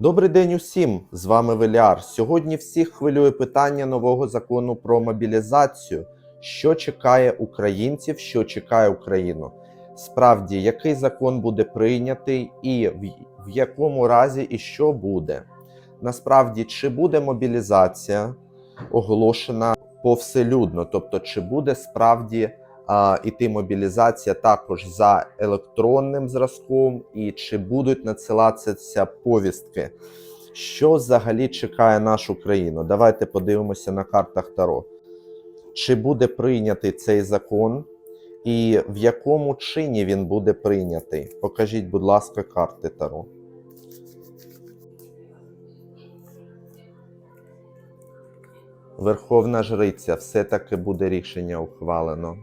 Добрий день усім! З вами Веліар. Сьогодні всіх хвилює питання нового закону про мобілізацію. Що чекає українців, що чекає Україну? Справді, який закон буде прийнятий, і в, якому разі і що буде? Насправді, чи буде мобілізація оголошена повселюдно? Тобто, чи буде справді іти мобілізація також за електронним зразком, і чи будуть надсилатися повістки? Що взагалі чекає нашу країну? Давайте подивимося на картах Таро. Чи буде прийнятий цей закон, і в якому чині він буде прийнятий? Покажіть, будь ласка, карти Таро. Верховна Жриця, все-таки буде рішення ухвалено.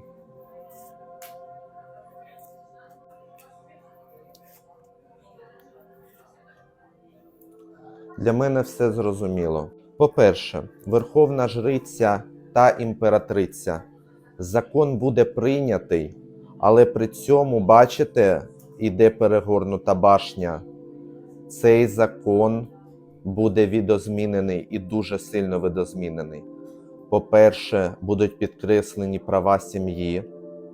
Для мене все зрозуміло. По-перше, Верховна Жриця та імператриця. Закон буде прийнятий, але при цьому, бачите, іде перегорнута башня. Цей закон буде відозмінений і дуже сильно видозмінений. По-перше, будуть підкреслені права сім'ї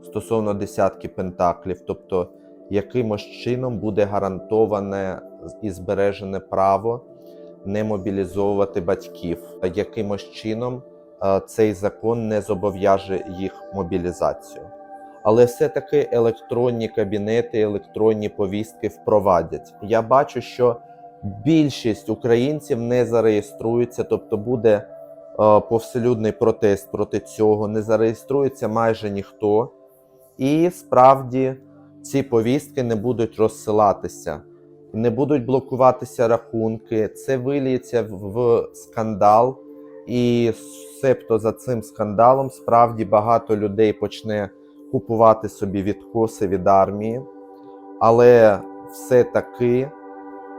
стосовно десятки пентаклів, тобто якимось чином буде гарантоване і збережене право не мобілізовувати батьків. Якимось чином цей закон не зобов'яже їх мобілізацію. Але все-таки електронні кабінети, електронні повістки впровадять. Я бачу, що більшість українців не зареєструються, тобто буде повселюдний протест проти цього, не зареєструється майже ніхто, і справді ці повістки не будуть розсилатися не будуть блокуватися рахунки, це виліється в скандал, і себто за цим скандалом справді багато людей почне купувати собі відкоси від армії, але все-таки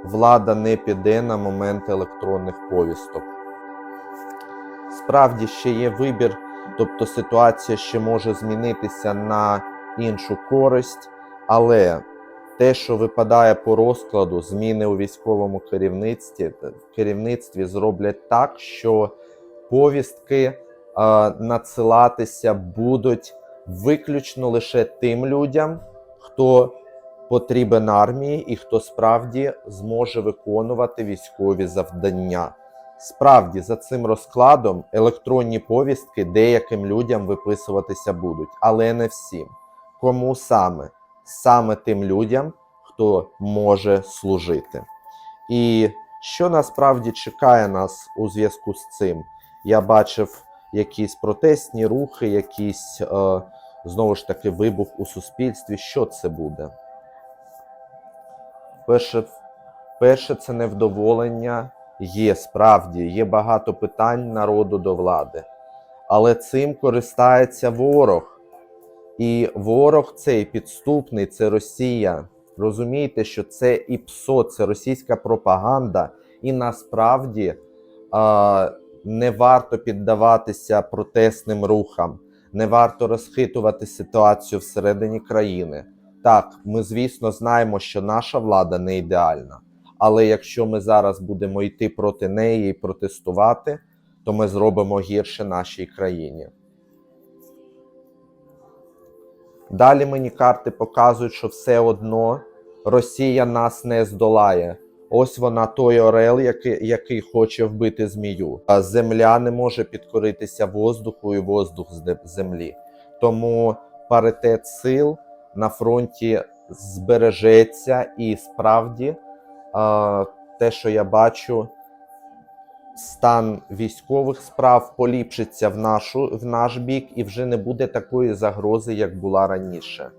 влада не піде на момент електронних повісток. Справді ще є вибір, тобто ситуація ще може змінитися на іншу користь, але те, що випадає по розкладу, зміни у військовому керівництві керівництві зроблять так, що повістки е, надсилатися будуть виключно лише тим людям, хто потрібен армії і хто справді зможе виконувати військові завдання. Справді, за цим розкладом електронні повістки деяким людям виписуватися будуть, але не всім. Кому саме? Саме тим людям, хто може служити. І що насправді чекає нас у зв'язку з цим? Я бачив якісь протестні рухи, якісь е, знову ж таки вибух у суспільстві. Що це буде? Перше, перше це невдоволення. Є справді, є багато питань народу до влади. Але цим користається ворог. І ворог цей підступний це Росія. Розумієте, що це і ПСО, це російська пропаганда, і насправді а, не варто піддаватися протестним рухам, не варто розхитувати ситуацію всередині країни. Так, ми, звісно, знаємо, що наша влада не ідеальна. Але якщо ми зараз будемо йти проти неї і протестувати, то ми зробимо гірше нашій країні. Далі мені карти показують, що все одно Росія нас не здолає. Ось вона той орел, який який хоче вбити змію. А земля не може підкоритися воздуху і воздух з землі. Тому паритет сил на фронті збережеться, і справді те, що я бачу, стан військових справ поліпшиться в нашу, в наш бік і вже не буде такої загрози, як була раніше.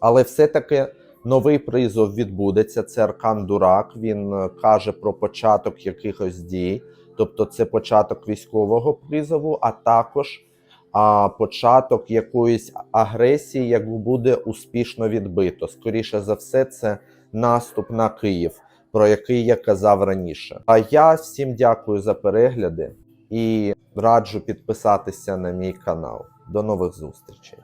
Але все-таки новий призов відбудеться. Це Аркан Дурак. Він е, каже про початок якихось дій, тобто це початок військового призову, а також а, початок якоїсь агресії, яку буде успішно відбито. Скоріше за все, це наступ на Київ про який я казав раніше. А я всім дякую за перегляди і раджу підписатися на мій канал. До нових зустрічей.